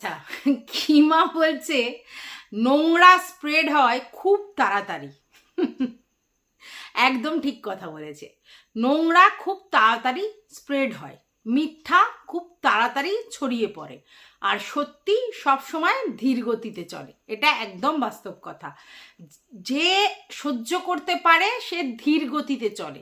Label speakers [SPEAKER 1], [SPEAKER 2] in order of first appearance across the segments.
[SPEAKER 1] আচ্ছা কিমা বলছে, নোংরা স্প্রেড হয় খুব তাড়াতাড়ি। একদম ঠিক কথা বলেছে। নোংরা খুব তাড়াতাড়ি স্প্রেড হয়, মিথ্যা খুব তাড়াতাড়ি ছড়িয়ে পড়ে, আর সত্যি সবসময় ধীর গতিতে চলে। এটা একদম বাস্তব কথা। যে সহ্য করতে পারে, সে ধীর গতিতে চলে।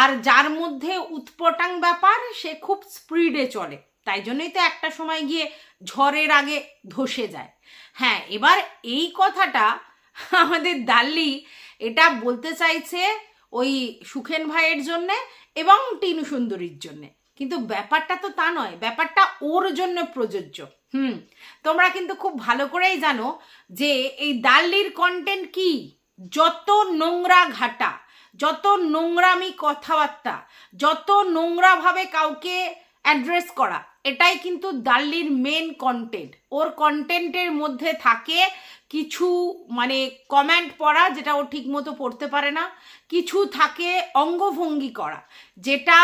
[SPEAKER 1] আর যার মধ্যে উৎপটাং ব্যাপার, সে খুব স্পিডে চলে। তাই জন্যই তো একটা সময় গিয়ে ঝড়ের আগে ধসে যায়। হ্যাঁ এবার এই কথাটা আমাদের দাল্লি এটা বলতে চাইছে ওই সুখেন ভাইয়ের জন্যে এবং টিনু সুন্দরীর জন্যে। কিন্তু ব্যাপারটা তো তা নয়, ব্যাপারটা ওর জন্য প্রযোজ্য। হুম, তোমরা কিন্তু খুব ভালো করেই জানো যে এই দাল্লির কন্টেন্ট কি? যত নোংরা ঘাটা, যত নোংরামি কথাবার্তা, যত নোংরাভাবে কাউকে অ্যাড্রেস করা। এটাই কিন্তু দাল্লির মেন কন্টেন্ট ওর কন্টেন্টের মধ্যে থাকে কিছু মানে কমেন্ট পড়া যেটা ও ঠিক মতো পড়তে পারে না। কিছু থাকে অঙ্গভঙ্গি করা। যেটা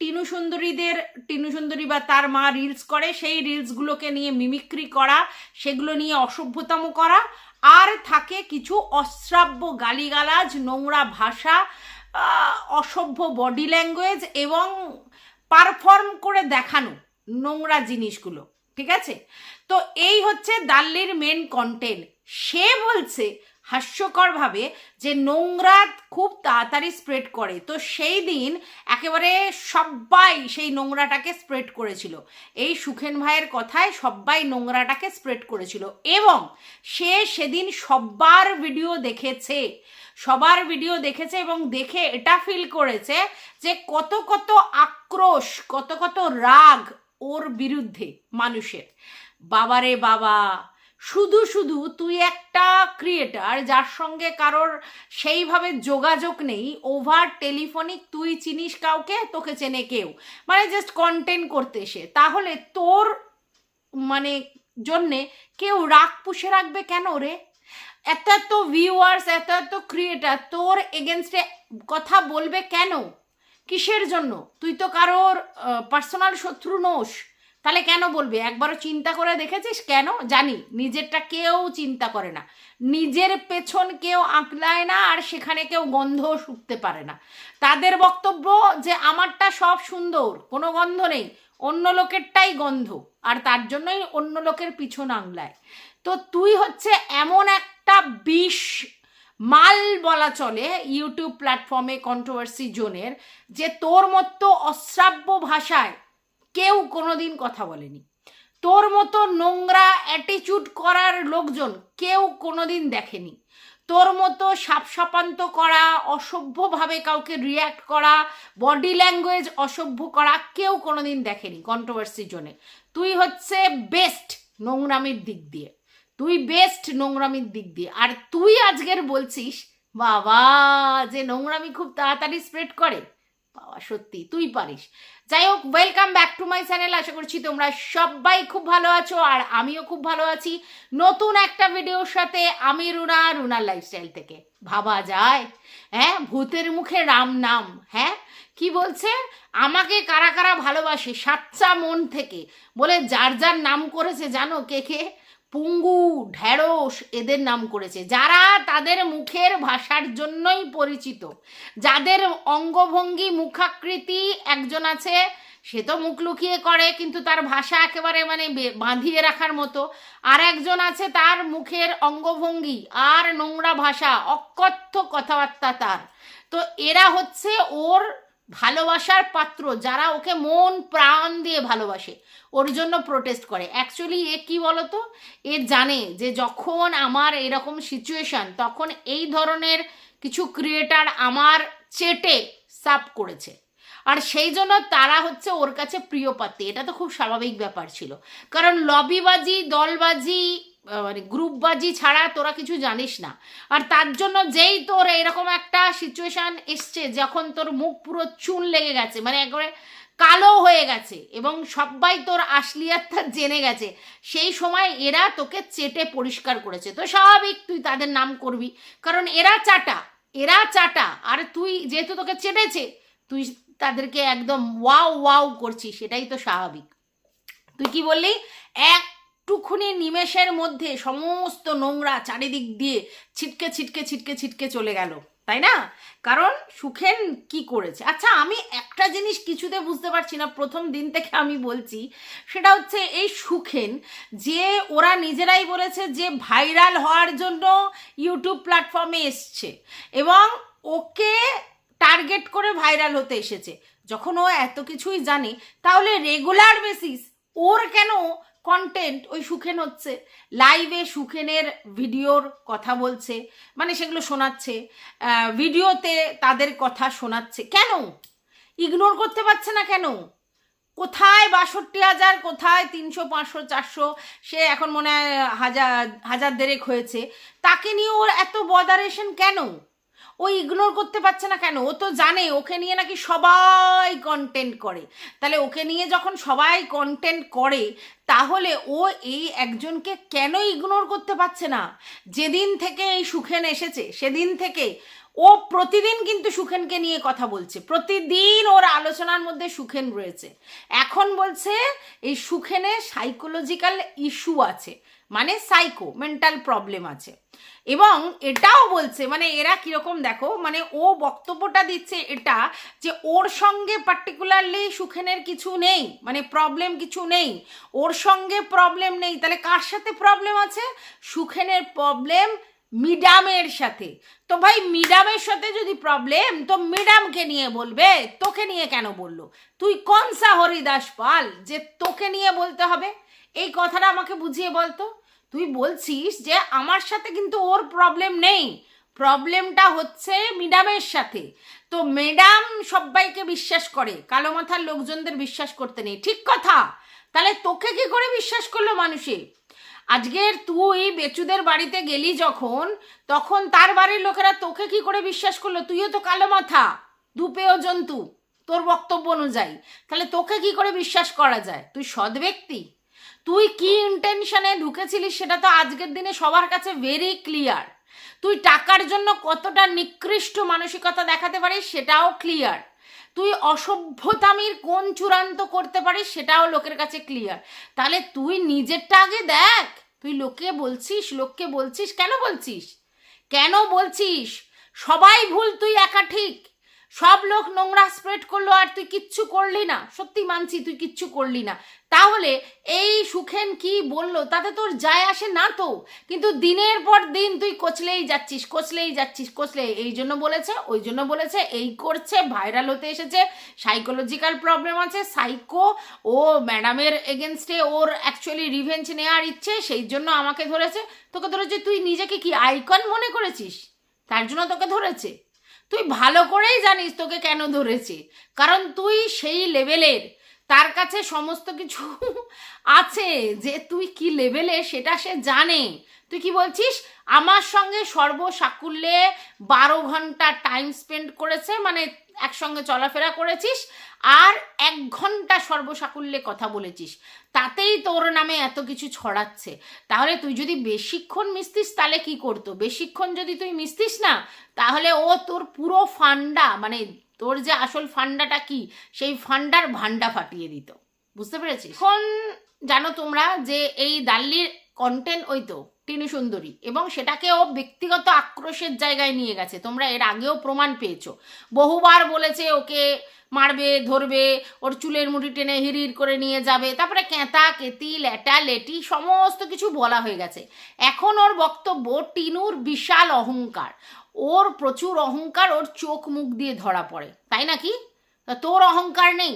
[SPEAKER 1] টিনু সুন্দরীদের, টিনু সুন্দরী বা তার মা রিলস করে, সেই রিলসগুলোকে নিয়ে মিমিক্রি করা, সেগুলো নিয়ে অসভ্যতম করা। আর থাকে কিছু অশ্রাব্য গালিগালাজ, নোংরা ভাষা অসভ্য বডি ল্যাঙ্গুয়েজ এবং পারফর্ম করে দেখানো নোংরা জিনিসগুলো, ঠিক আছে? তো এই হচ্ছে দাল্লির মেন কন্টেন্ট সে বলছে হাস্যকরভাবে যে নোংরা খুব তাড়াতাড়ি স্প্রেড করে। তো সেই দিন একেবারে সবাই সেই নোংরাটাকে স্প্রেড করেছিল। এই সুখেন ভাইয়ের কথায় সবাই নোংরাটাকে স্প্রেড করেছিল এবং সে সেদিন সবার ভিডিও দেখেছে। সবার ভিডিও দেখেছে এবং দেখে এটা ফিল করেছে যে কত কত আক্রোশ, কত কত রাগ ওর বিরুদ্ধে মানুষের। বাবারে বাবা শুধু শুধু তুই একটা ক্রিয়েটার যার সঙ্গে কারোর সেইভাবে যোগাযোগ নেই ওভার টেলিফোনিক তুই চিনিস কাউকে? তোকে চেনে কেউ। মানে জাস্ট কন্টেন্ট করতে এসে তাহলে তোর মানে জন্যে কেউ রাগ পুষে রাখবে কেন রে? এত এত ভিউয়ার্স এত এত ক্রিয়েটার তোর এগেনস্টে কথা বলবে কেন? কিসের জন্য? তুই তো কারোর পার্সোনাল শত্রু নোস। তাহলে কেন বলবে? একবারও চিন্তা করে দেখেছিস কেন? জানি, নিজেরটা কেউ চিন্তা করে না। নিজের পেছন কেউ আঁকলায় না আর সেখানে কেউ গন্ধ শুকতে পারে না। তাদের বক্তব্য যে আমারটা সব সুন্দর, কোনো গন্ধ নেই, অন্য লোকেরটাই গন্ধ, আর তার জন্যই অন্য লোকের পিছন আংলায় তো তুই হচ্ছে এমন একটা বিষ মাল বলা চলে ইউটিউব প্ল্যাটফর্মে কন্ট্রোভার্সি জোনের, যে তোর মতো অশ্রাব্য ভাষায় কেউ কোনোদিন কথা বলেনি। তোর মতো নোংরা অ্যাটিচিউড করার লোকজন কেউ কোনোদিন দেখেনি। তোর মতো সাপসাপান্ত করা, অসভ্যভাবে কাউকে রিয়্যাক্ট করা বডি ল্যাঙ্গুয়েজ অসভ্য করা কেউ কোনোদিন দেখেনি কন্ট্রোভার্সি জোনে। তুই হচ্ছে বেস্ট নোংরামির দিক দিয়ে। তুই বেস্ট নোংরামির দিক দিয়ে। আর তুই আজকের বলছিস, বাবা, যে নোংরামি খুব তাড়াতাড়ি স্প্রেড করে? বাবা, সত্যি, তুই পারিস। যাই হোক welcome back to my channel আশা করছি তোমরা সবাই খুব ভালো আছো, আর আমিও খুব ভালো আছি। নতুন একটা ভিডিওর সাথে আমি রুনা রুনার লাইফস্টাইল থেকে। ভাবা যায় হ্যাঁ? ভূতের মুখে রাম নাম হ্যাঁ? কি বলছে? আমাকে কারা কারা ভালোবাসে? সাচ্চা মন থেকে। বলে যার যার নাম করেছে, জানো কে কে? পুঙ্গু ঢ্যাঁড়স এদের নাম করেছে। যারা তাদের মুখের ভাষার জন্যই পরিচিত। যাদের অঙ্গভঙ্গি, মুখাকৃতি একজন আছে, সে তো মুখ লুকিয়ে করে, কিন্তু তার ভাষা একেবারে মানে বাঁধিয়ে রাখার মতো। আর একজন আছে তার মুখের অঙ্গভঙ্গি আর নোংরা ভাষা, অকথ্য কথাবার্তা তার। তো এরা হচ্ছে ওর ভালোবাসার পাত্র যারা ওকে মন, প্রাণ দিয়ে ভালোবাসে, ওর জন্য প্রোটেস্ট করে। অ্যাকচুয়ালি এ কি বলতো? এ জানে যে যখন আমার এরকম সিচুয়েশন তখন এই ধরনের কিছু ক্রিয়েটার আমার চেটে সাপ করেছে। আর সেই জন্য তারা হচ্ছে ওর কাছে প্রিয় পাত্রী এটা তো খুব স্বাভাবিক ব্যাপার ছিল। কারণ লবিবাজি দলবাজি মানে গ্রুপবাজি ছাড়া তোরা কিছু জানিস না। আর তার জন্য যেই তোর এরকম একটা সিচুয়েশান এসছে, যখন তোর মুখ পুরো চুন লেগে গেছে মানে একবারে কালো হয়ে গেছে এবং সবাই তোর আসলিয়াতটা জেনে গেছে, সেই সময় এরা তোকে চেটে পরিষ্কার করেছে। তো স্বাভাবিক তুই তাদের নাম করবি, কারণ এরা চাটা এরা চাটা, আর তুই যেহেতু তোকে চেটেছে, তুই তাদেরকে একদম ওয়াও ওয়াও করছিস, সেটাই তো স্বাভাবিক। তুই কি বললি? একটুখানি এমনি নিমেষের মধ্যে সমস্ত নোংরা চারিদিক দিয়ে ছিটকে ছিটকে ছিটকে ছিটকে চলে গেল, তাই না? কারণ সুখেন কি করেছে? আচ্ছা আমি একটা জিনিস কিছুতে বুঝতে পারছি না, প্রথম দিন থেকে আমি বলছি, সেটা হচ্ছে এই সুখেন যে ওরা নিজেরাই বলেছে যে ভাইরাল হওয়ার জন্য ইউটিউব প্ল্যাটফর্মে এসছে এবং ওকে টার্গেট করে ভাইরাল হতে এসেছে। যখন ও এত কিছুই জানে, তাহলে রেগুলার বেসিস ওর কেন কন্টেন্ট ওই সুখেন হচ্ছে। লাইভে সুখেনের ভিডিওর কথা বলছে মানে সেগুলো শোনাচ্ছে ভিডিওতে তাদের কথা শোনাচ্ছে। কেন? ইগনোর করতে পারছে না কেন? কোথায় বাষট্টি হাজার, কোথায় তিনশো, পাঁচশো, চারশো, সে এখন মনে হয় হাজার হাজার দেড়েক হয়েছে। তাকে নিয়ে ওর এত বদারেশন কেন? ও ইগনোর করতে পারছে না কেন? ও তো জানে, ওকে নিয়ে নাকি সবাই কন্টেন্ট করে। তাহলে ওকে নিয়ে যখন সবাই কন্টেন্ট করে, তাহলে ও এই একজনকে কেন ইগনোর করতে পারছে না? যেদিন থেকে এই সুখেন এসেছে, সেদিন থেকে ও প্রতিদিন কিন্তু সুখেনকে নিয়ে কথা বলছে। প্রতিদিন ওর আলোচনার মধ্যে সুখেন রয়েছে। এখন বলছে, এই সুখেনে সাইকোলজিক্যাল ইস্যু আছে মানে সাইকো মেন্টাল প্রবলেম আছে। এবং এটাও বলছে মানে এরা কীরকম দেখো মানে ও বক্তব্যটা দিচ্ছে এটা যে ওর সঙ্গে পার্টিকুলারলি সুখেনের কিছু নেই মানে প্রবলেম কিছু নেই। ওর সঙ্গে প্রবলেম নেই, তাহলে কার সাথে প্রবলেম আছে? সুখেনের প্রবলেম মিডামের সাথে। তো ভাই, মিডামের সাথে যদি প্রবলেম তো মিডামকে নিয়ে বলবে, তোকে নিয়ে কেন বলল? তুই কোন সা হরিদাস পাল যে তোকে নিয়ে বলতে হবে? এই কথাটা আমাকে বুঝিয়ে বলতো তুই বলছিস যে আমার সাথে কিন্তু ওর প্রবলেম নেই। প্রবলেমটা হচ্ছে মিডামের সাথে। তো ম্যাডাম সবাইকে বিশ্বাস করে, কালো মাথার লোকজনদের বিশ্বাস করতে নেই। ঠিক কথা। তাহলে তোকে কি করে বিশ্বাস করল মানুষে? আজকের তুই বেচুদের বাড়িতে গেলি যখন, তখন তার বাড়ির লোকেরা তোকে কি করে বিশ্বাস করল? তুইও তো কালো মাথা দুপেয় জন্তু, তোর বক্তব্য অনুযায়ী। তাহলে তোকে কি করে বিশ্বাস করা যায়? তুই সৎ ব্যক্তি? তুই কি ইন্টেনশনে ঢুকেছিলিস সেটা তো আজকের দিনে সবার কাছে ভেরি ক্লিয়ার তুই টাকার জন্য কতটা নিকৃষ্ট মানসিকতা দেখাতে পারিস সেটাও ক্লিয়ার তুই অসভ্যতামির কোন চূড়ান্ত করতে পারিস সেটাও লোকের কাছে ক্লিয়ার তাহলে তুই নিজেরটা আগে দেখ। তুই লোকে বলছিস, লোককে বলছিস, কেন বলছিস? কেন বলছিস? সবাই ভুল, তুই একা ঠিক। সব লোক নোংরা স্প্রেড করল আর তুই কিচ্ছু করলি না। সত্যি মানছি, তুই কিচ্ছু করলি না। তাহলে এই সুখেন কি বলল? তাতে তোর যায় আসে না তো। কিন্তু দিনের পর দিন তুই কোচলেই যাচ্ছিস কোচলেই যাচ্ছিস কোচলে এই জন্য বলেছে, ওই জন্য বলেছে, এই করছে ভাইরাল হতে এসেছে। সাইকোলজিক্যাল প্রবলেম আছে সাইকো ও ম্যাডামের এগেনস্টে ওর অ্যাকচুয়ালি রিভেঞ্জ নেওয়ার ইচ্ছে, সেই জন্য আমাকে ধরেছে। তোকে ধরেছে, তুই নিজেকে কি আইকন মনে করেছিস? তার জন্য তোকে ধরেছে। তুই ভালো করেই জানিস তোকে কেন ধরেছে। কারণ তুই সেই লেভেলের, তার কাছে সমস্ত কিছু আছে যে তুই কি লেভেলে সেটা সে জানে। তুই কি বলছিস? আমার সঙ্গে সর্বসাকুল্যে বারো ঘণ্টা টাইম স্পেন্ড করেছে মানে একসঙ্গে চলাফেরা করেছিস, আর এক ঘণ্টা সর্বসাকুল্যে কথা বলেছিস। তাতেই তোর নামে এত কিছু ছড়াচ্ছে। তাহলে তুই যদি বেশিক্ষণ মিশতিস তাহলে কি করতো? বেশিক্ষণ যদি তুই মিশতিস না তাহলে ও তোর পুরো ফান্ডা মানে তোর যে আসল ফান্ডাটা কি সেই ফান্ডার ভান্ডা ফাটিয়ে দিত। বুঝতে পেরেছিস? এখন জানো তোমরা যে এই দাল্লির কন্টেন্ট ওই তো টিনু সুন্দরী এবং সেটাকে ও ব্যক্তিগত আক্রোশের জায়গায় নিয়ে গেছে। তোমরা এর আগেও প্রমাণ পেয়েছ। বহুবার বলেছে ওকে মারবে, ধরবে, ওর চুলের মুঠি টেনে হিরির করে নিয়ে যাবে, তারপরে কেঁতা কেতি, ল্যাটা, লেটি, সমস্ত কিছু বলা হয়ে গেছে। এখন ওর বক্তব্য টিনুর বিশাল অহংকার। ওর প্রচুর অহংকার ওর চোখ মুখ দিয়ে ধরা পড়ে, তাই নাকি? তোর অহংকার নেই?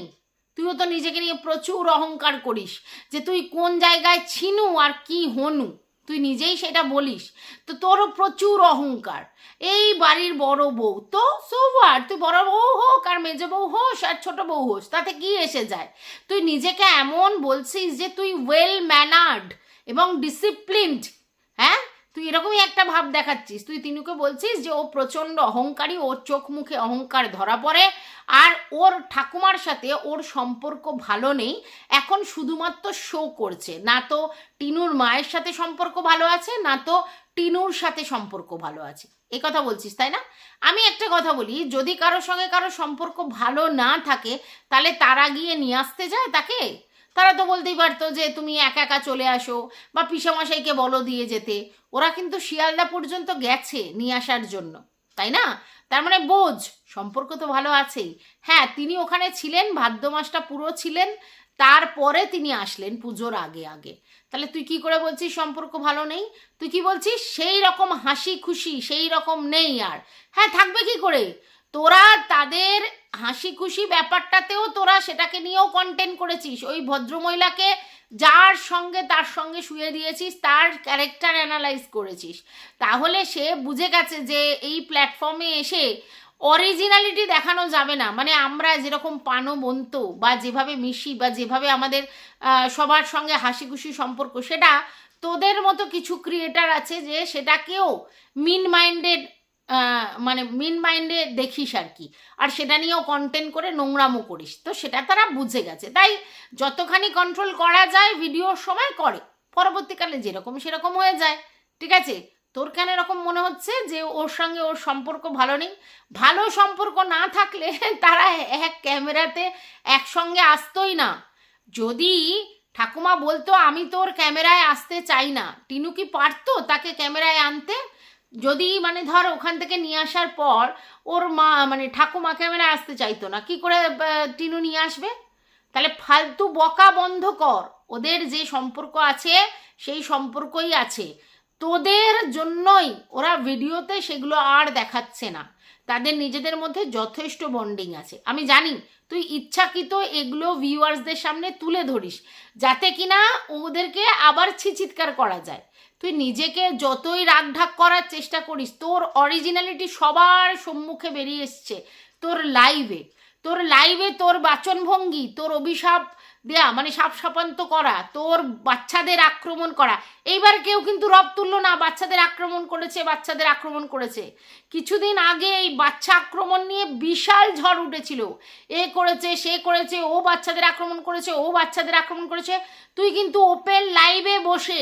[SPEAKER 1] তুইও তো নিজেকে নিয়ে প্রচুর অহংকার করিস। যে তুই কোন জায়গায় ছিনু আর কি হনু? তুই নিজেই সেটা বলিস। তো তোরও প্রচুর অহংকার। এই বাড়ির বড় বউ তো সোভার তুই বড় বউ হোক আর মেজো বউ হোস আর ছোট বউ হোস, তাতে কি এসে যায়? তুই নিজেকে এমন বলছিস যে তুই ওয়েল ম্যানার্ড এবং ডিসিপ্লিনড হ্যাঁ? তুই এরকমই একটা ভাব দেখাচ্ছিস। তুই তিনুকে বলছিস যে ও প্রচণ্ড অহংকারী, ওর চোখ মুখে অহংকার ধরা পড়ে আর ওর ঠাকুমার সাথে ওর সম্পর্ক ভালো নেই। এখন শুধুমাত্র শো করছে। না তো টিনুর মায়ের সাথে সম্পর্ক ভালো আছে, না তো টিনুর সাথে সম্পর্ক ভালো আছে। এই কথা বলছিস, তাই না? আমি একটা কথা বলি, যদি কারোর সঙ্গে কারও সম্পর্ক ভালো না থাকে, তাহলে তারা গিয়ে নিয়ে আসতে যায় তাকে? তারা তো বলতেই পারতো যে তুমি একা একা চলে আসো বা পিসামশাইকে বলো দিয়ে যেতে। ওরা কিন্তু শিয়ালদা পর্যন্ত গেছে নিয়ে আসার জন্য, তাই না? তার মানে বোঝ, সম্পর্ক তো ভালো আছেই। হ্যাঁ তিনি ওখানে ছিলেন, ভাদ্র মাসটা পুরো ছিলেন, তারপরে তিনি আসলেন পুজোর আগে আগে। তাহলে তুই কি করে বলছিস সম্পর্ক ভালো নেই? তুই কি বলছিস? সেই রকম হাসি খুশি, সেই রকম নেই আর। হ্যাঁ থাকবে কি করে? তোরা তাদের হাসি খুশি ব্যাপারটাতেও তোরা সেটাকে নিয়েও কন্টেন্ট করেছিস। ওই ভদ্রমহিলাকে যার সঙ্গে তার সঙ্গে শুয়ে দিয়েছিস, তার ক্যারেক্টার অ্যানালাইজ করেছিস। তাহলে সে বুঝে গেছে যে এই প্ল্যাটফর্মে এসে অরিজিনালিটি দেখানো যাবে না। মানে আমরা যেরকম পানবন্ত বা যেভাবে মিশি বা যেভাবে আমাদের সবার সঙ্গে হাসি খুশি সম্পর্ক, সেটা তোদের মতো কিছু ক্রিয়েটার আছে যে সেটাকেও মিন মাইন্ডেড মানে মিন মাইন্ডে দেখিস আর কি। আর সেটা নিয়েও কন্টেন্ট করে নোংরামো করিস। তো সেটা তারা বুঝে গেছে। তাই যতখানি কন্ট্রোল করা যায় ভিডিওর সময় করে। পরবর্তীকালে যেরকম সেরকম হয়ে যায়। ঠিক আছে? তোর কেন এরকম মনে হচ্ছে যে ওর সঙ্গে ওর সম্পর্ক ভালো নেই? ভালো সম্পর্ক না থাকলে তারা এক ক্যামেরাতে একসঙ্গে আসতোই না। যদি ঠাকুমা বলতো, আমি তোর ক্যামেরায় আসতে চাই না। টিনু কি পারতো তাকে ক্যামেরায় আনতে? যদি মানে ধর ওখান থেকে নিয়ে আসার পর ওর মা মানে ঠাকুমা ক্যামেরায় আসতে চাইতো না, কি করে টিনু নিয়ে আসবে? তাহলে ফালতু বকা বন্ধ কর। ওদের যে সম্পর্ক আছে, সেই সম্পর্কই আছে। তোদের জন্যই ওরা ভিডিওতে সেগুলো আর দেখাচ্ছে না। তাদের নিজেদের মধ্যে যথেষ্ট বন্ডিং আছে। আমি জানি, তুই ইচ্ছাকৃত এগুলো ভিউয়ার্সদের সামনে তুলে ধরিস, যাতে কিনা ওদেরকে আবার ছিচিৎকার করা যায়। তুই নিজেকে যতই রাগঢাক করার চেষ্টা করিস, তোর অরিজিনালিটি সবার সম্মুখে বেরিয়ে এসছে। তোর লাইভে তোর লাইভে তোর বাচনভঙ্গি, তোর অভিশাপ দেয়া মানে সাপ সাপান্ত করা, তোর বাচ্চাদের আক্রমণ করা। এইবার কেউ কিন্তু রব তুললো না, বাচ্চাদের আক্রমণ করেছে, বাচ্চাদের আক্রমণ করেছে। কিছুদিন আগে এই বাচ্চা আক্রমণ নিয়ে বিশাল ঝড় উঠেছিল। এ করেছে, সে করেছে, ও বাচ্চাদের আক্রমণ করেছে, ও বাচ্চাদের আক্রমণ করেছে। তুই কিন্তু ওপেন লাইভে বসে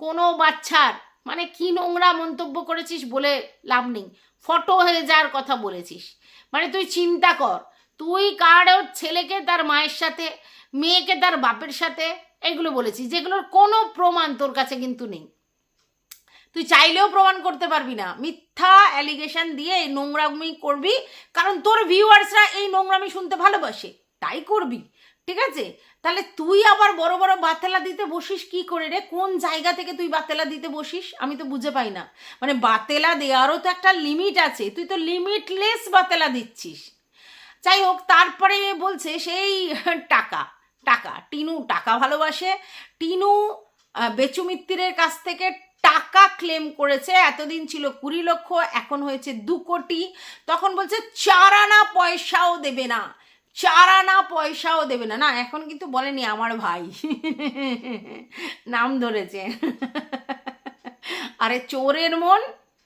[SPEAKER 1] কোনো বাচ্চার মানে কি নোংরা মন্তব্য করেছিস বলে লাভ নেই। ফটো হয়ে যাওয়ার কথা বলেছিস। মানে তুই চিন্তা কর, তুই কার ওর ছেলেকে, তার মায়ের সাথে, মেয়েকে, তার বাপের সাথে এগুলো বলেছিস, যেগুলোর কোনো প্রমাণ তোর কাছে কিন্তু নেই। তুই চাইলেও প্রমাণ করতে পারবি না। মিথ্যা অ্যালিগেশন দিয়ে এই নোংরামি করবি, কারণ তোর ভিউয়ার্সরা এই নোংরামি শুনতে ভালোবাসে। তাই করবি। ঠিক আছে? তাহলে তুই আবার বড় বড় বাতেলা দিতে বসিস কি করে রে? কোন জায়গা থেকে তুই বাতেলা দিতে বসিস? আমি তো বুঝে পাই না। মানে বাতেলা দেওয়ারও তো একটা লিমিট আছে। তুই তো লিমিটলেস বাতেলা দিচ্ছিস। যাই হোক তারপরে বলছে সেই টাকা টাকা টিনু টাকা ভালোবাসে। টিনু আহ, বেচু মিত্তিরের কাছ থেকে টাকা ক্লেম করেছে। এতদিন ছিল কুড়ি লক্ষ এখন হয়েছে দু কোটি। তখন বলছে চার আনা পয়সাও দেবে না। চার আনা পয়সাও দেবে না। না, এখন কিন্তু বলেনি আমার ভাই। নাম ধরেছে। আরে চোরের মন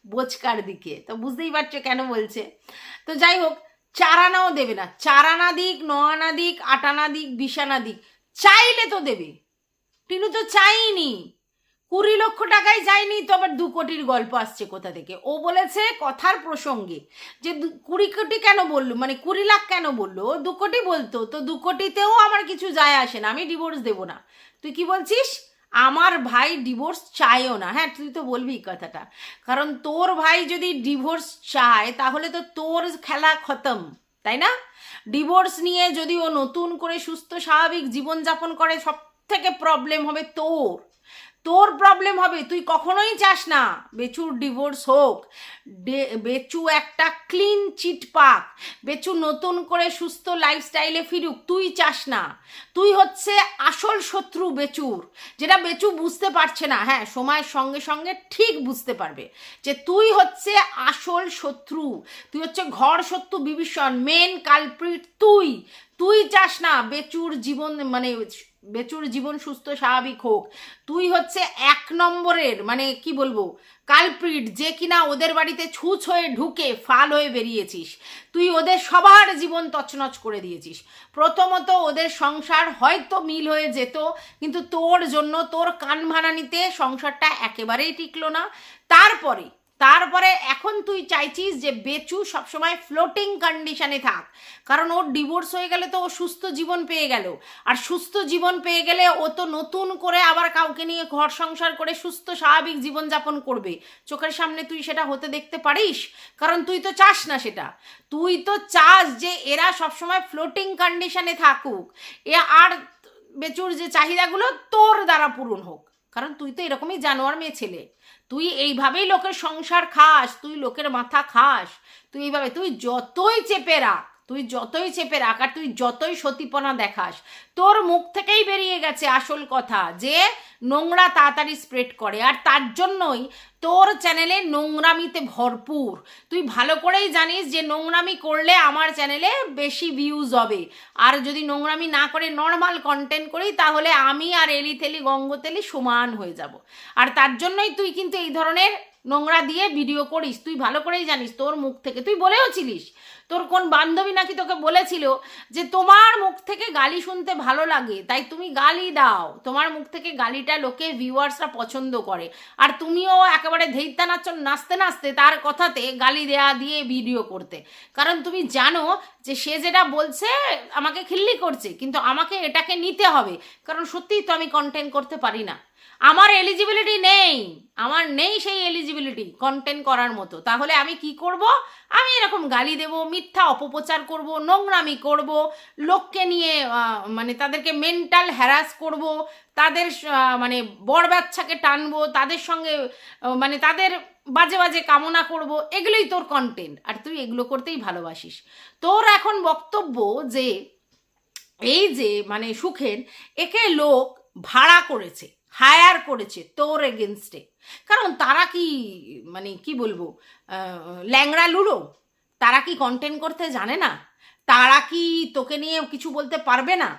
[SPEAKER 1] বোচকার দিকে। তো বুঝতেই পারছ কেন বলছে। তো যাই হোক চার আনাও দেবে না। চার আনা দিক ন আনা দিক আট আনা দিক বিশ আনা দিক। চাইলে তো দেবে। টিনু তো চাইনি। কুড়ি লক্ষ টাকায় যায়নি, তো আবার দু কোটির গল্প আসছে কোথা থেকে? ও বলেছে কথার প্রসঙ্গে যে কুড়ি কোটি কেন বলল? মানে কুড়ি লাখ কেন বলল? ও দু কোটি বলতো, তো দু কোটিতেও আমার কিছু যায় আসে না, আমি ডিভোর্স দেবো না। তুই কি বলছিস? আমার ভাই ডিভোর্স চায়ও না। হ্যাঁ তুই তো বলবি কথাটা। কারণ তোর ভাই যদি ডিভোর্স চায়, তাহলে তো তোর খেলা খতম, তাই না? ডিভোর্স নিয়ে যদি ও নতুন করে সুস্থ স্বাভাবিক জীবনযাপন করে সব থেকে প্রবলেম হবে তোর। তোর প্রবলেম হবে, তুই কখনোই চাস না। বেচুর ডিভোর্স হোক বেচু একটা ক্লিন চিট পাক, বেচু নতুন করে সুস্থ লাইফস্টাইলে ফিরুক, তুই চাস না। তুই হচ্ছে আসল শত্রু বেচুর, যেটা বেচু বুঝতে পারছে না। হ্যাঁ সময়ের সঙ্গে সঙ্গে ঠিক বুঝতে পারবে যে তুই হচ্ছে আসল শত্রু, তুই হচ্ছে ঘর শত্রু বিভীষণ মেন কালপ্রিট তুই। তুই চাস না বেচুর জীবন মানে বেচুর জীবন সুস্থ, স্বাভাবিক হোক। তুই হচ্ছে এক নম্বরের মানে কি বলব, কালপ্রিট, যে কিনা ওদের বাড়িতে ছুঁচ হয়ে ঢুকে ফাল হয়ে বেরিয়েছিস। তুই ওদের সবার জীবন তছনছ করে দিয়েছিস। প্রথমত ওদের সংসার হয়তো মিল হয়ে যেত, কিন্তু তোর জন্য তোর কান ভানানিতে সংসারটা একেবারেই টিকলো না। তারপরে তারপরে এখন তুই চাইছিস যে বেচু সবসময় ফ্লোটিং কন্ডিশনে থাক। কারণ ওর ডিভোর্স হয়ে গেলে তো ও সুস্থ জীবন পেয়ে গেল। আর সুস্থ জীবন পেয়ে গেলে ও তো নতুন করে আবার কাউকে নিয়ে ঘর সংসার করে সুস্থ স্বাভাবিক জীবনযাপন করবে। চোখের সামনে তুই সেটা হতে দেখতে পারিস? কারণ তুই তো চাস না সেটা। তুই তো চাস যে এরা সবসময় ফ্লোটিং কন্ডিশনে থাকুক। এ আর বেচুর যে চাহিদাগুলো তোর দ্বারা পূরণ হোক। কারণ তুই তো এরকমই জানোয়ার মেয়ে ছেলে। তুই এইভাবেই লোকের সংসার খাস, তুই লোকের মাথা খাস, তুই এইভাবে, তুই যতই চেপে রাখ তুই যতই চেপে রাখ আর তুই যতই সতীপনা দেখাস, তোর মুখ থেকেই বেরিয়ে গেছে আসল কথা যে নোংরা তাড়াতাড়ি স্প্রেড করে। আর তার জন্যই তোর চ্যানেলে নোংরামিতে ভরপুর। তুই ভালো করেই জানিস যে নোংরামি করলে আমার চ্যানেলে বেশি ভিউজ হবে। আর যদি নোংরামি না করে নর্মাল কন্টেন্ট করি, তাহলে আমি আর এলিতেলি গঙ্গতেলি সমান হয়ে যাব। আর তার জন্যই তুই কিন্তু এই ধরনের নোংরা দিয়ে ভিডিও করিস। তুই ভালো করেই জানিস তোর মুখ থেকে। তুই বলেও ছিলিস তোর কোন বান্ধবী নাকি তোকে বলেছিল যে তোমার মুখ থেকে গালি শুনতে ভালো লাগে, তাই তুমি গালি দাও। তোমার মুখ থেকে গালিটা লোকে ভিউয়ার্সরা পছন্দ করে। আর তুমিও একেবারে ধৈর্যা নাচ নাচতে নাচতে তার কথাতে গালি দেয়া দিয়ে ভিডিও করতে। কারণ তুমি জানো যে সে যেটা বলছে আমাকে খিল্লি করছে, কিন্তু আমাকে এটাকে নিতে হবে। কারণ সত্যিই তো আমি কন্টেন্ট করতে পারি না। আমার এলিজিবিলিটি নেই। আমার নেই সেই এলিজিবিলিটি কন্টেন্ট করার মতো। তাহলে আমি কি করব? আমি এরকম গালি দেব, মিথ্যা অপপ্রচার করব, নোংরামি করব, লোককে নিয়ে মানে তাদেরকে মেন্টাল হ্যারাস করব, তাদের মানে বড় বাচ্চাকে টানবো, তাদের সঙ্গে মানে তাদের বাজে বাজে কামনা করব, এগুলোই তোর কন্টেন্ট আর তুই এগুলো করতেই ভালোবাসিস। তোর এখন বক্তব্য যে, এই যে মানে সুখের, একে লোক ভাড়া করেছে। হায়ার করেছে তোর এগেনস্টে কারণ তারা কি মানে কি বলব ল্যাংড়া লুড়ো? তারা কি কন্টেন্ট করতে জানে না? তারা কি তোকে নিয়ে কিছু বলতে পারবে না?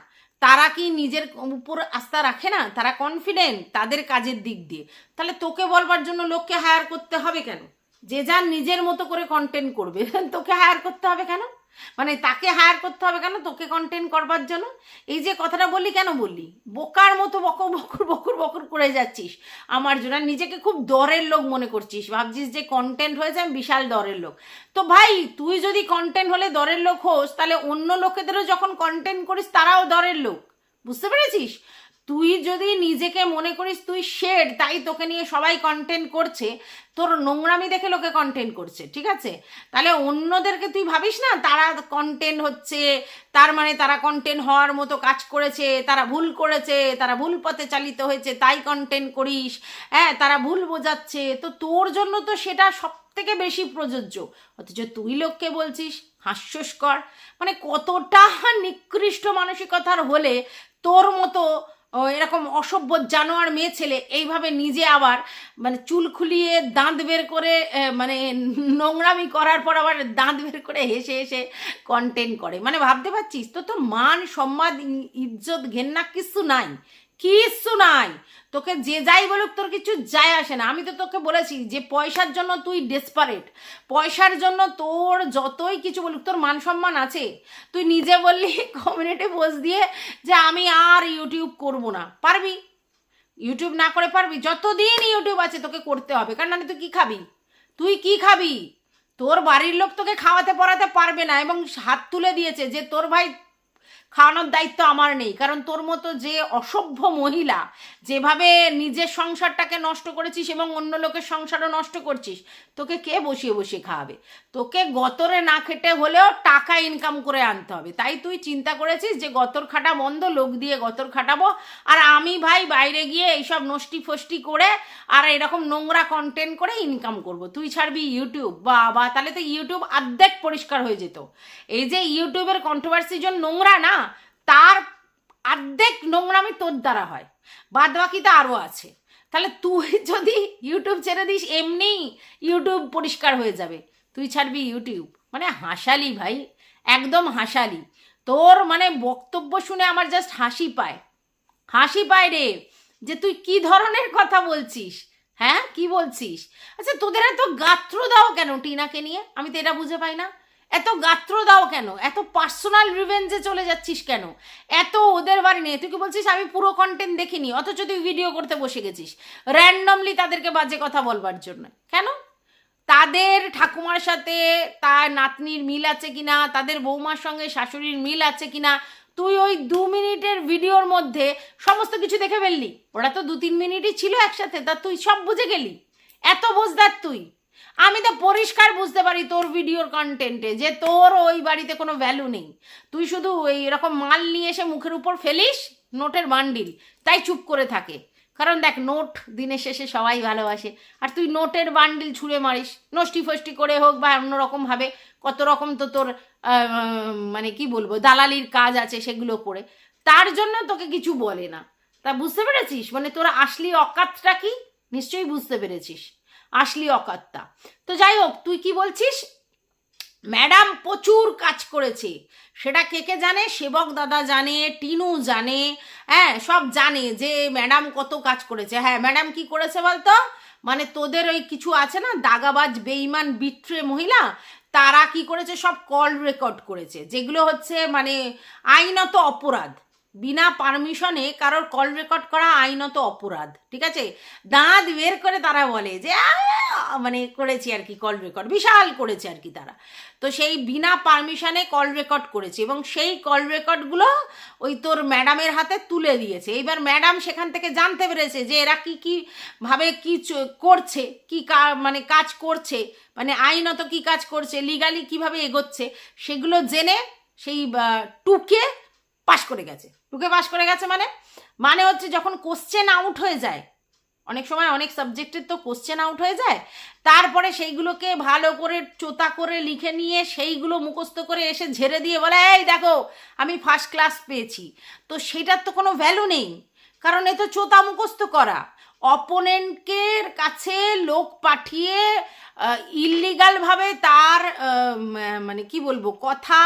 [SPEAKER 1] তারা কি নিজের উপর আস্থা রাখে না? তারা কনফিডেন্ট তাদের কাজের দিক দিয়ে। তাহলে তোকে বলবার জন্য লোককে হায়ার করতে হবে কেন? যে যার নিজের মতো করে কন্টেন্ট করবে, তোকে হায়ার করতে হবে কেন? মানে তাকে হায়ার করতে হবে কেন? তোকে কন্টেন্ট করবার জন্য? এই যে কথাটা বললি কেন বললি? বোকার মতো বকর বকর বকর বকর করে যাচ্ছিস। আমার জন্য নিজেকে খুব দরের লোক মনে করছিস। ভাবছিস যে কন্টেন্ট হয়েছে, আমি বিশাল দরের লোক। তো ভাই, তুই যদি কন্টেন্ট হলে দরের লোক হোস, তাহলে অন্য লোকেদেরও যখন কন্টেন্ট করিস, তারাও দরের লোক। বুঝতে পেরেছিস? তুই যদি নিজেকে মনে করিস তুই শেড, তাই তোকে নিয়ে সবাই কন্টেন্ট করছে, তোর নোংরামি দেখে লোকে কন্টেন্ট করছে, ঠিক আছে? তাহলে অন্যদেরকে তুই ভাবিস না, তারা কন্টেন্ট হচ্ছে, তার মানে তারা কন্টেন্ট হওয়ার মতো কাজ করেছে, তারা ভুল করেছে, তারা ভুল পথে চালিত হয়েছে, তাই কন্টেন্ট করিস হ্যাঁ তারা ভুল বোঝাচ্ছে, তো তোর জন্য তো সেটা সব থেকে বেশি প্রযোজ্য। অথচ তুই লোককে বলছিস হাস্যস্কর মানে কতটা নিকৃষ্ট মানসিকতার হলে তোর মতো এরকম অসভ্য জানোয়ার মেয়ে ছেলে, এইভাবে নিজে আবার মানে চুল খুলিয়ে দাঁত বের করে মানে নোংরামি করার পর আবার দাঁত বের করে হেসে হেসে কন্টেন্ট করে। মানে ভাবতে পারছিস, তো তোর মান, সম্মান ইজ্জত, ঘেন্না কিছু নাই। কিচ্ছু নাই। তোকে যে যাই বলুক, তোর কিছু যায় আসে না। আমি তো তোকে বলেছি যে পয়সার জন্য তুই ডেসপারেট পয়সার জন্য তোর যতই কিছু বলুক, তোর মান সম্মান আছে। তুই নিজে বললি কমিউনিটি পোস্ট দিয়ে যে আমি আর ইউটিউব করব না। পারবি? ইউটিউব না করে পারবি? যতদিন ইউটিউব আছে, তোকে করতে হবে। কারণ নাহলে তুই কি খাবি? তুই কি খাবি? তোর বাড়ির লোক তোকে খাওয়াতে পড়াতে পারবে না এবং হাত তুলে দিয়েছে যে তোর ভাই খাওয়ানোর দায়িত্ব আমার নেই। কারণ তোর মতো যে অসভ্য মহিলা, যেভাবে নিজের সংসারটাকে নষ্ট করেছিস এবং অন্য লোকের সংসারও নষ্ট করছিস, তোকে কে বসিয়ে বসিয়ে খাওয়াবে? তোকে গতরে না খেটে হলেও টাকা ইনকাম করে আনতে হবে। তাই তুই চিন্তা করেছিস যে গতর খাটা বন্ধ, লোক দিয়ে গতর খাটাবো। আর আমি ভাই বাইরে গিয়ে এইসব নষ্টি ফষ্টি করে আর এরকম নোংরা কন্টেন্ট করে ইনকাম করব। তুই ছাড়বি ইউটিউব বা বা তাহলে তো ইউটিউব অর্ধেক পরিষ্কার হয়ে যেত। এই যে ইউটিউবের কন্ট্রোভার্সি জন নোংরা না তার অর্ধেক নোংরামি তোর দ্বারা হয়। বাদ বাকি তো আরও আছে। তাহলে তুই যদি ইউটিউব ছেড়ে দিস, এমনি ইউটিউব পরিষ্কার হয়ে যাবে। তুই ছাড়বি ইউটিউব মানে হাসালি ভাই, একদম হাসালি। তোর মানে বক্তব্য শুনে আমার জাস্ট হাসি পায়। হাসি পায় রে যে তুই কি ধরনের কথা বলছিস? হ্যাঁ কি বলছিস? আচ্ছা তোদের এত গাত্র দাও কেন টিনাকে নিয়ে? আমি তো এটা বুঝে পাই না। এত গাত্র দাও কেন? এত পার্সোনাল রিভেঞ্জে চলে যাচ্ছিস কেন? এত ওদের বাড়ি নিয়ে তুই কি বলছিস, আমি পুরো কন্টেন্ট দেখিনি, অথচ তুই ভিডিও করতে বসে গেছিস। র্যান্ডমলি তাদেরকে বাজে কথা বলবার জন্য। কেন? তাদের ঠাকুমার সাথে তার নাতনির মিল আছে কিনা, তাদের বৌমার সঙ্গে শাশুড়ির মিল আছে কিনা, তুই ওই দু মিনিটের ভিডিওর মধ্যে সমস্ত কিছু দেখে ফেললি। ওরা তো দু তিন মিনিটই ছিল একসাথে, তা তুই সব বুঝে গেলি। এত বুঝদার তুই। আমি তো পরিষ্কার বুঝতে পারি তোর ভিডিওর কন্টেন্টে যে তোর ওই বাড়িতে কোনো ভ্যালু নেই। তুই শুধু এই এরকম মাল নিয়ে এসে মুখের উপর ফেলিস, নোটের বান্ডিল তাই চুপ করে থাকে। কারণ দেখ, নোট দিনের শেষে সবাই ভালোবাসে। আর তুই নোটের বান্ডিল ছুঁড়ে মারিস, নষ্টি ফষ্টি করে হোক বা অন্যরকমভাবে কত রকম তো তোর মানে কি বলব, দালালির কাজ আছে সেগুলো করে। তার জন্য তোকে কিছু বলে না। তা বুঝতে পেরেছিস? মানে তোর আসলি অকাতটা কি? নিশ্চয়ই বুঝতে পেরেছিস। আসলি অকাতটা তো যাই হোক তুই কি বলছিস? ম্যাডাম প্রচুর কাজ করেছে। সেটা কে কে জানে? সেবক দাদা জানে, টিনু জানে হ্যাঁ সব জানে যে ম্যাডাম কত কাজ করেছে। হ্যাঁ ম্যাডাম কি করেছে বলতো? মানে তোদের ওই কিছু আছে না? দাগাবাজ, বেইমান, বিট্রে মহিলা, তারা কি করেছে? সব কল রেকর্ড করেছে। যেগুলো হচ্ছে মানে আইনত অপরাধ। বিনা পারমিশনে কারোর কল রেকর্ড করা আইনত অপরাধ, ঠিক আছে? দাঁত বের করে তারা বলে যে! মানে করেছি আর কি কল রেকর্ড বিশাল করেছে আর কি তারা। তো সেই বিনা পারমিশনে কল রেকর্ড করেছে এবং সেই কল রেকর্ডগুলো ওই তোর ম্যাডামের হাতে তুলে দিয়েছে। এইবার ম্যাডাম সেখান থেকে জানতে পেরেছে যে এরা কি কি ভাবে কি করছে, কা- মানে কাজ করছে মানে আইনত কি কাজ করছে লিগালি কীভাবে এগোচ্ছে, সেগুলো জেনে সেই টুকে পাশ করে গেছে। টুকে পাশ করে গেছে মানে? মানে হচ্ছে যখন কোশ্চেন আউট হয়ে যায়, অনেক সময় অনেক সাবজেক্টের তো কোশ্চেন আউট হয়ে যায়, তারপরে সেইগুলোকে ভালো করে চোতা করে লিখে নিয়ে সেইগুলো মুখস্থ করে এসে ঝেড়ে দিয়ে বলে, এই দেখো, আমি ফার্স্ট ক্লাস পেয়েছি। তো সেটার তো কোনো ভ্যালু নেই, কারণ এ তো চোতা মুখস্থ করা। অপোনেন্টকে কাছে লোক পাঠিয়ে ইললিগালভাবে তার মানে কি বলব, কথা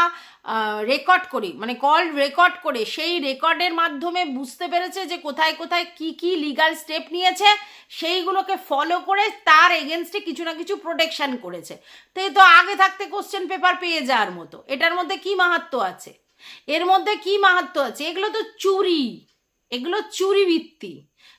[SPEAKER 1] রেকর্ড করে মানে কল রেকর্ড করে, সেই রেকর্ডের মাধ্যমে বুঝতে পেরেছে যে কোথায় কোথায় কি কি লিগাল স্টেপ নিয়েছে, সেইগুলোকে ফলো করে তার এগেনস্টে কিছু না কিছু প্রোটেকশন করেছে। তো তো আগে থাকতে কোশ্চেন পেপার পেয়ে যাওয়ার মতো। এটার মধ্যে কি মাহাত্ম আছে? এর মধ্যে কি মাহাত্ম আছে? এগুলো তো চুরি, এগুলো চুরি ভিত্তি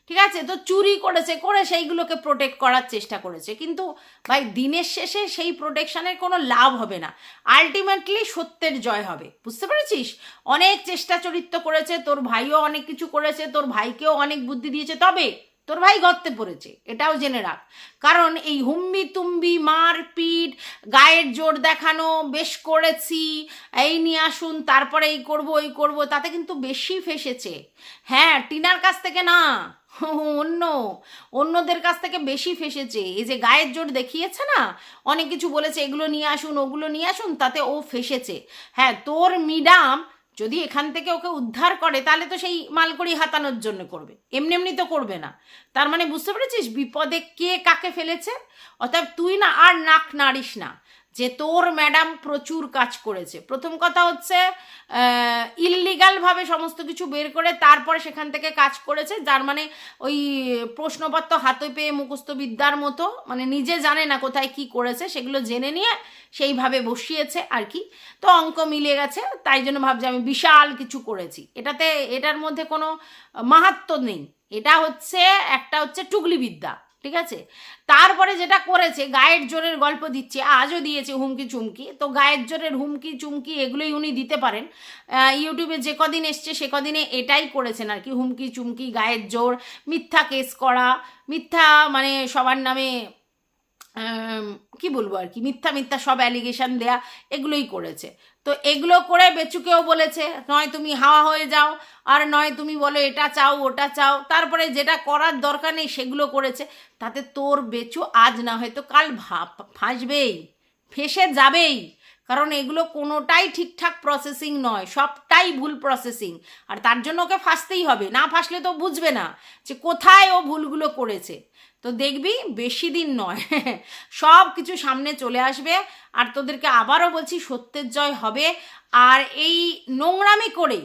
[SPEAKER 1] ঠিক আছে? তো চুরি করেছে, করে সেইগুলোকে প্রোটেক্ট করার চেষ্টা করেছে। কিন্তু ভাই, দিনের শেষে সেই প্রোটেকশনের কোনো লাভ হবে না। আলটিমেটলি সত্যের জয় হবে। বুঝতে পেরেছিস? অনেক চেষ্টা চরিত্র করেছে, তোর ভাইও অনেক কিছু করেছে, তোর ভাইকেও অনেক বুদ্ধি দিয়েছে। তবে তোর ভাই গর্তে পড়েছে, এটাও জেনে রাখ। কারণ এই হুম্বি তুম্বি মার পিট গায়ের জোর দেখানো, বেশ করেছি, এই নিয়ে আসুন, তারপরে এই করব, ওই করব, তাতে কিন্তু বেশি ফেসেছে। হ্যাঁ টিনার কাছ থেকে না। অন্য, অন্যদের কাছ থেকে বেশি ফেসেছে। এই যে গায়ের জোর দেখিয়েছে না? অনেক কিছু বলেছে, এগুলো নিয়ে আসুন, ওগুলো নিয়ে আসুন, তাতে ও ফেসেছে। হ্যাঁ তোর মিডাম যদি এখান থেকে ওকে উদ্ধার করে, তাহলে তো সেই মালকড়ি হাতানোর জন্য করবে। এমনি এমনি তো করবে না। তার মানে বুঝতে পেরেছিস? বিপদে কে কাকে ফেলেছে? অতএব তুই না আর নাক নাড়িস না। যে তোর ম্যাডাম প্রচুর কাজ করেছে। প্রথম কথা হচ্ছে ইললিগালভাবে সমস্ত কিছু বের করে তারপরে সেখান থেকে কাজ করেছে, যার মানে ওই প্রশ্নপত্র হাতে পেয়ে মুখস্থ বিদ্যার মতো মানে নিজে জানে না কোথায় কি করেছে, সেগুলো জেনে নিয়ে সেইভাবে বসিয়েছে আর কি। তো অঙ্ক মিলে গেছে, তাই জন্য ভাবছি আমি বিশাল কিছু করেছি। এটাতে, এটার মধ্যে কোনো মাহাত্ম নেই। এটা হচ্ছে, একটা হচ্ছে টুকলি বিদ্যা ঠিক আছে? তারপরে যেটা করেছে, গায়ের জোরের গল্প দিচ্ছে, আজও দিয়েছে হুমকি চুমকি। তো গায়ের জোরের হুমকি চুমকি এগুলোই উনি দিতে পারেন। ইউটিউবে যে কদিন এসছে, সে কদিনে এটাই করেছেন আর কি, হুমকি চুমকি, গায়ের জোর, মিথ্যা কেস করা, মিথ্যা মানে সবার নামে কি বলব আর কি, মিথ্যা মিথ্যা সব অ্যালিগেশন দেয়া এগুলোই করেছে। তো এগুলো করে বেচুকেও বলেছে, নয় তুমি হাওয়া হয়ে যাও, আর নয় তুমি বলো এটা চাও, ওটা চাও, তারপরে যেটা করার দরকার নেই সেগুলো করেছে। তাতে তোর বেচু আজ না হয়তো কাল ভা- ফাঁসবেই ফেসে যাবেই, কারণ এগুলো কোনোটাই ঠিকঠাক প্রসেসিং নয়, সবটাই ভুল প্রসেসিং আর তার জন্য ওকে ফাঁসতেই হবে, না ফাঁসলে তো বুঝবে না যে কোথায় ও ভুলগুলো করেছে। তো দেখবি বেশি দিন নয়। সব কিছু সামনে চলে আসবে। আর তোদেরকে আবারও বলছি, সত্যের জয় হবে। আর এই নোংরামি করে,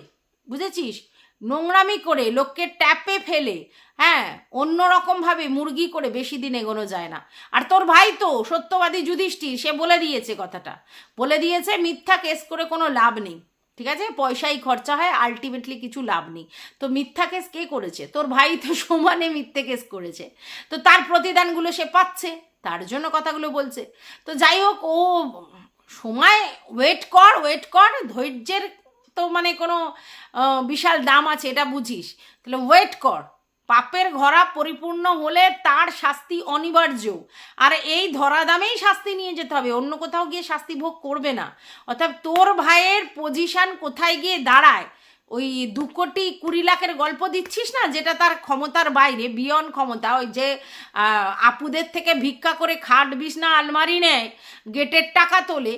[SPEAKER 1] বুঝেছিস? নোংরামি করে লোককে ট্যাপে ফেলে হ্যাঁ অন্যরকমভাবে মুরগি করে বেশি দিন এগোনো যায় না। আর তোর ভাই তো সত্যবাদী যুধিষ্ঠির, সে বলে দিয়েছে কথাটা। বলে দিয়েছে, মিথ্যা কেস করে কোনো লাভ নেই। ঠিক আছে? পয়সাই খরচা হয় আলটিমেটলি কিছু লাভ নেই। তো মিথ্যা কেস কে করেছে? তোর ভাই তো সমানে মিথ্যে কেস করেছে। তো তার প্রতিদানগুলো সে পাচ্ছে, তার জন্য কথাগুলো বলছে। তো যাই হোক, ও সময় ওয়েট কর ওয়েট কর, ধৈর্যের তো মানে কোনো বিশাল দাম আছে, এটা বুঝিস। তাহলে ওয়েট কর। পাপের ঘরা পরিপূর্ণ হলে তার শাস্তি অনিবার্য। আর এই ধরা দামেই শাস্তি নিয়ে যেতে হবে, অন্য কোথাও গিয়ে শাস্তি ভোগ করবে না। অর্থাৎ তোর ভাইয়ের পজিশন কোথায় গিয়ে দাঁড়ায়? ওই দু কোটি কুড়ি লাখের গল্প দিচ্ছিস না, যেটা তার ক্ষমতার বাইরে, বিয়ন ক্ষমতা, ওই যে আপুদের থেকে ভিক্ষা করে খাট বিছনা আলমারি নেয়, গেটের টাকা তোলে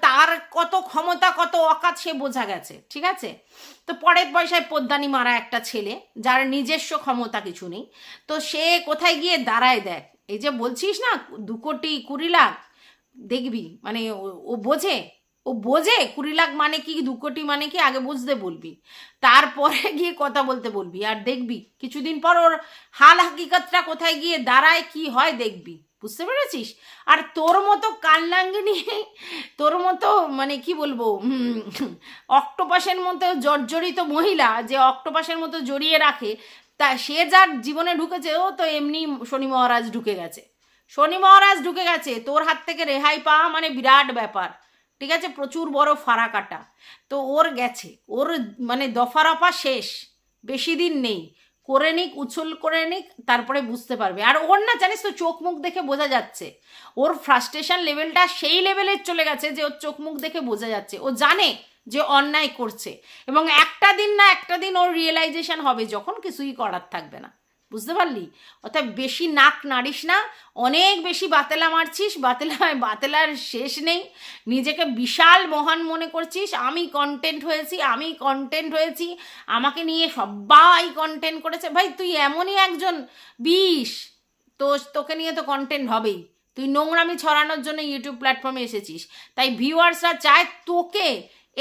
[SPEAKER 1] তার কত ক্ষমতা, কত অকাত সে বোঝা গেছে, ঠিক আছে? তো পরের পয়সায় পদ্মানি মারা একটা ছেলে, যার নিজস্ব ক্ষমতা কিছু নেই। তো সে কোথায় গিয়ে দাঁড়ায় দেখ। এই যে বলছিস না, দু কোটি কুড়ি লাখ, দেখবি মানে ও- বোঝে, ও বোঝে, কুড়ি লাখ মানে কি, দু কোটি মানে কি, আগে বুঝতে বলবি। তারপরে গিয়ে কথা বলতে বলবি, আর দেখবি, কিছুদিন পর ওর হাল হাকিকতটা কোথায় গিয়ে দাঁড়ায়, কি হয় দেখবি। বুঝতে পেরেছিস? আর তোর মতো কাল্লাঙ্গিনী তোর মতো মানে কি বলব অক্টোপাসের মতো জর্জরিত মহিলা যে অক্টোপাসের মতো জড়িয়ে রাখে, তা সে যার জীবনে ঢুকেছে, ও তো এমনি শনি মহারাজ ঢুকে গেছে। শনি মহারাজ ঢুকে গেছে, তোর হাত থেকে রেহাই পাওয়া মানে বিরাট ব্যাপার। ঠিক আছে? প্রচুর বড় ফাড়া কাটা তো ওর গেছে, ওর মানে দফা রফা শেষ, বেশি দিন নেই। করে নিক, উছল করে নিক, তারপরে বুঝতে পারবে। আর ওর না, জানিস তো, চোখ মুখ দেখে বোঝা যাচ্ছে। ওর ফ্রাস্ট্রেশন লেভেলটা সেই লেভেলের চলে গেছে যে ওর চোখ মুখ দেখে বোঝা যাচ্ছে। ও জানে যে অন্যায় করছে। এবং একটা দিন না, একটা দিন ওর রিয়েলাইজেশন হবে, যখন কিছুই করার থাকবে না। বুঝতে পারলি? অর্থাৎ বেশি নাক নাড়িস না, অনেক বেশি বাতেলা মারছিস বাতেলা বাতেলার শেষ নেই। নিজেকে বিশাল মহান মনে করছিস, আমি কন্টেন্ট হয়েছি, আমি কন্টেন্ট হয়েছি, আমাকে নিয়ে সবাই কন্টেন্ট করেছে। ভাই, তুই এমনই একজন বিষ, তো, তোকে নিয়ে তো কন্টেন্ট হবেই। তুই নোংরামি ছড়ানোর জন্য ইউটিউব প্ল্যাটফর্মে এসেছিস। তাই ভিউয়ার্সরা চায় তোকে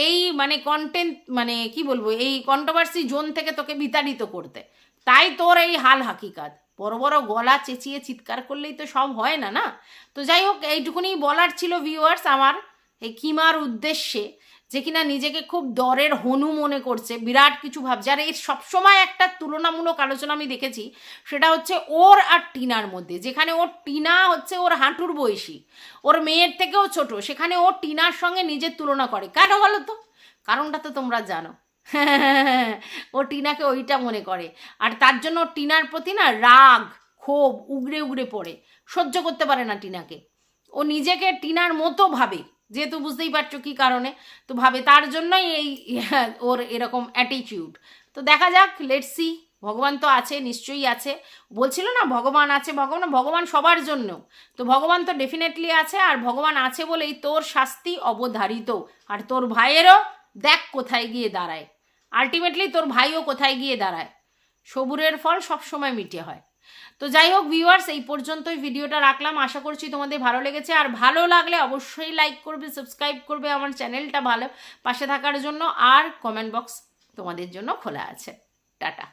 [SPEAKER 1] এই মানে কন্টেন্ট মানে কি বলব, এই কন্ট্রোভার্সি জোন থেকে তোকে বিতাড়িত করতে। তাই তোর এই হাল হাকিকাত। বড় বড় গলা চেঁচিয়ে চিৎকার করলেই তো সব হয় না না? তো যাই হোক, এইটুকুনি বলার ছিল ভিউয়ার্স আমার এই কিমার উদ্দেশ্যে, যে কিনা নিজেকে খুব দরের হনু মনে করছে, বিরাট কিছু ভাবছে। আর এর সবসময় একটা তুলনামূলক আলোচনা আমি দেখেছি, সেটা হচ্ছে ওর আর টিনার মধ্যে। যেখানে ওর টিনা হচ্ছে ওর হাঁটুর বয়সী, ওর মেয়ের থেকেও ছোট, সেখানে ও টিনার সঙ্গে নিজের তুলনা করে। কেন বলো তো? কারণটা তো তোমরা জানো। ও টিনাকে ওইটা মনে করে। আর তার জন্য টিনার প্রতি না রাগ, ক্ষোভ উগড়ে উগড়ে পড়ে। সহ্য করতে পারে না টিনাকে। ও নিজেকে টিনার মতো ভাবে, যেহেতু বুঝতেই পারছ কি কারণে, তো ভাবে তার জন্যই এই ওর এরকম অ্যাটিটিউড তো দেখা যাক লেটস ভগবান তো আছে, নিশ্চয়ই আছে। বলছিল না ভগবান আছে, ভগবান ভগবান সবার জন্য। তো ভগবান তো ডেফিনেটলি আছে, আর ভগবান আছে বলেই তোর শাস্তি অবধারিত। আর তোর ভাইয়েরও দেখ কোথায় গিয়ে দাঁড়ায়। আলটিমেটলি তোর ভাইও কোথায় গিয়ে দাঁড়ায়। সবুরের ফল সবসময় মিটে হয়। তো যাই হোক ভিউয়ার্স এই পর্যন্তই ভিডিওটা রাখলাম। আশা করছি তোমাদের ভালো লেগেছে। আর ভালো লাগলে অবশ্যই লাইক করবে সাবস্ক্রাইব করবে আমার চ্যানেলটা ভালো, পাশে থাকার জন্য। আর কমেন্ট বক্স তোমাদের জন্য খোলা আছে। টাটা।